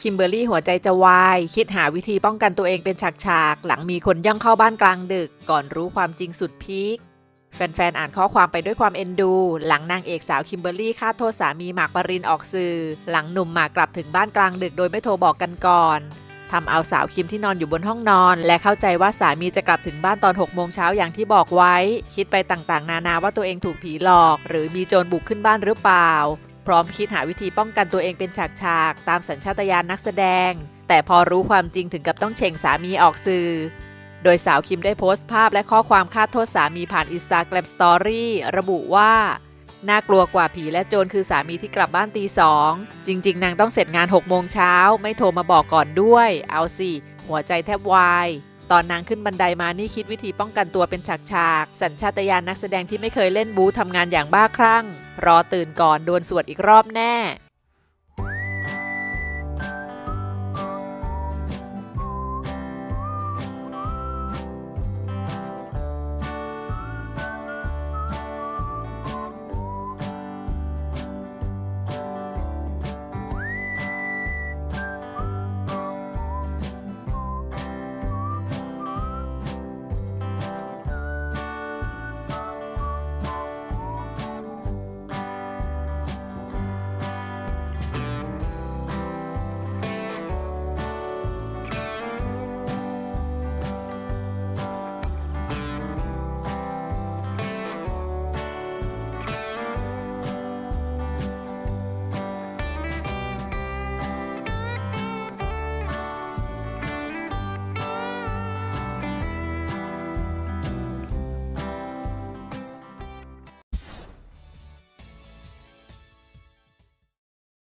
คิมเบอร์รี่หัวใจจะวาย คิดหาวิธีป้องกันตัวเองเป็นฉากๆ หลังมีคนย่องเข้าบ้านกลางดึก ก่อนรู้ความจริงสุดพีคแฟนๆ อ่านข้อความไปด้วยความเอ็นดู หลังนางเอกสาวคิมเบอร์รี่ฆ่าโทษสามีหมากปรินออกสื่อ หลังหนุ่มหมากกลับถึงบ้านกลางดึกโดยไม่โทรบอกกันก่อนทำเอาสาวคิมที่นอนอยู่บนห้องนอน และเข้าใจว่าสามีจะกลับถึงบ้านตอน6โมงเช้าอย่างที่บอกไว้ คิดไปต่างๆ นานาว่าตัวเองถูกผีหลอก หรือมีโจรบุกขึ้นบ้านหรือเปล่า พร้อมคิดหาวิธีป้องกันตัวเองเป็นฉากๆ ตามสัญชาตญาณนักแสดง แต่พอรู้ความจริงถึงกับต้องเฉ่งสามีออกสื่อ โดยสาวคิมได้โพสต์ภาพและข้อความคาดโทษสามีผ่านอินสตาแกรมสตอรี่ระบุว่าน่ากลัวกว่าผีและโจรคือสามีที่กลับบ้านตีสองจริง ๆ นางต้องเสร็จงาน6โมงเช้าไม่โทรมาบอกก่อนด้วย เอาสิ หัวใจแทบวาย ตอนนางขึ้นบันไดมานี่คิดวิธีป้องกันตัวเป็นฉากๆ สัญชาตญาณนักแสดงที่ไม่เคยเล่นบูทำงานอย่างบ้าคลั่ง รอตื่นก่อนโดนสวดอีกรอบแน่